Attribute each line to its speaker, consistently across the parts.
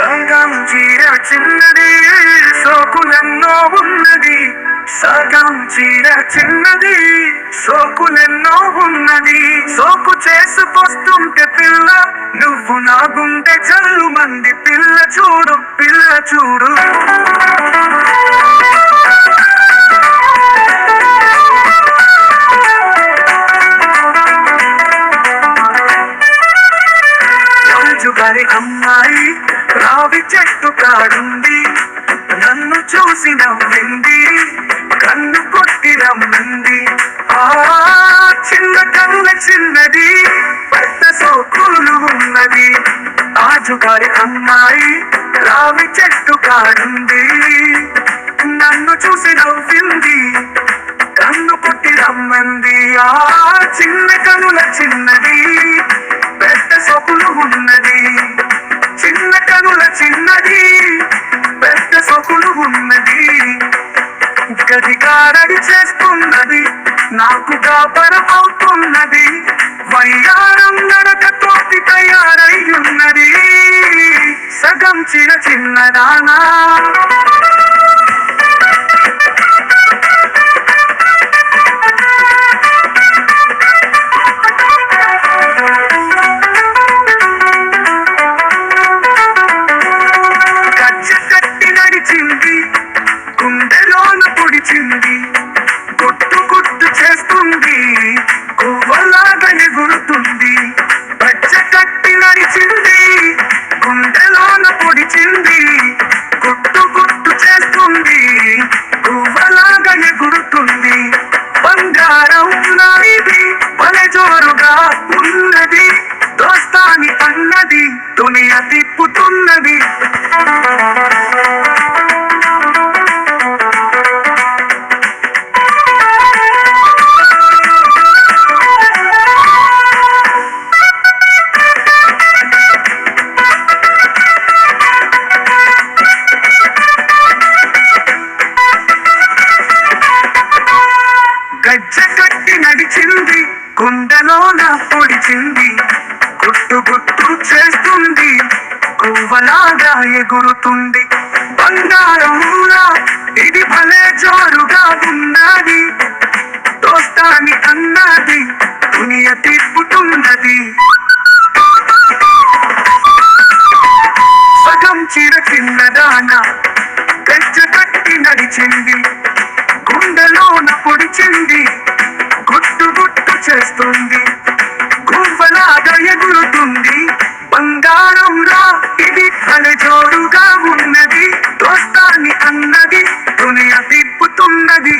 Speaker 1: సగం చీర చిన్నది సోకులెన్నో ఉన్నది. సగం చీర చిన్నది సోకులెన్నో ఉన్నది. సోకు చేసుకొస్తుంటే పిల్ల నువ్వు నా గుండె చల్లు మంది పిల్ల చూడు పిల్ల చూడు. అమ్మాయి రావి చెట్టు కాడుంది. నన్ను చూసి నవ్వింది. కన్ను కొట్టి రమ్మింది. ఆ చిన్న కన్న చిన్నది. పెద్ద సోకులు ఉన్నది. రాజుగారి అమ్మాయి రావి చెట్టు కాడుంది. నన్ను చూసి నవ్వింది. కన్ను కొట్టి రమ్మంది. ఆ చిన్న కనుల చిన్నది. ఉన్నది. ఉన్నది గదిగారడి చేస్తున్నది. నాకు కాపరం అవుతున్నది. వయ్యారం నడకతోటి తయారయ్యున్నది సగం చిన్న చిన్నదానా గుండెలోన పొడిచింది గుట్టు గుట్టు చేస్తుంది గువ్వలాగా ఎగురుతుంది. బంగారంలా ఇది భలే జోరుగా ఉన్నది. దోస్తాని అన్నది దునియ తిప్పుతున్నది. సగం చీర చిన్నదాన గజ్జ కట్టి బంగారంలా ఇది అలజోడుగా ఉన్నది దోస్తాన్ని అన్నది దునియ తిప్పుతున్నది.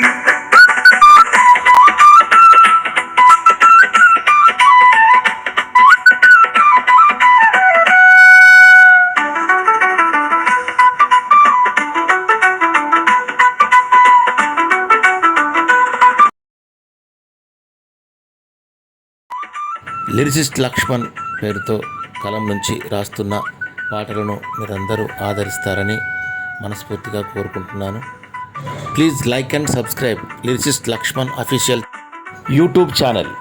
Speaker 2: లిరిసిస్ట్ లక్ష్మణ్ పేరుతో కలం నుంచి రాస్తున్న పాటలను మీరందరూ ఆదరిస్తారని మనస్ఫూర్తిగా కోరుకుంటున్నాను. Please like and subscribe. Lyricist Lakshman official YouTube channel.